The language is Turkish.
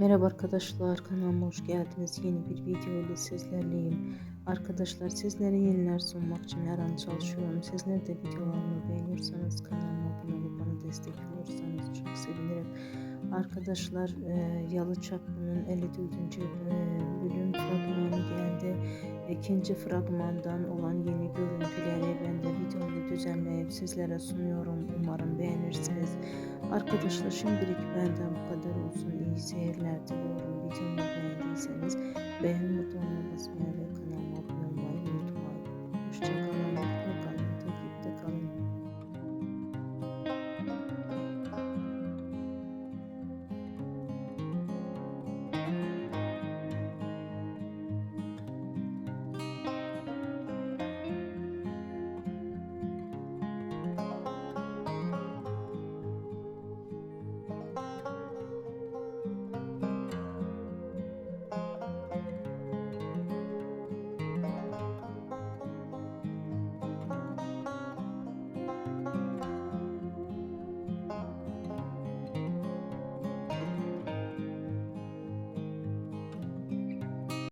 Merhaba arkadaşlar kanalıma hoş geldiniz. Yeni bir video ile sizlerleyim. Arkadaşlar sizlere yeniler sunmak için her an çalışıyorum. Sizler de videolarımı beğeniyorsanız kanalıma abone olup bana destek olursanız çok sevinirim. Arkadaşlar e, Yalı Çapkın'ın 54. e, bölüm fragmanı geldi. İkinci fragmandan olan yeni görüntüleri ben de videomu düzenleyip sizlere sunuyorum. Umarım beğenirsiniz. Arkadaşlar şimdilik benden bu kadar olsun erteliyorum. Videomu beğendiyseniz beğen butonuna basmayı ve kanalıma abone olmayı unutmayın. Hoşçakalın.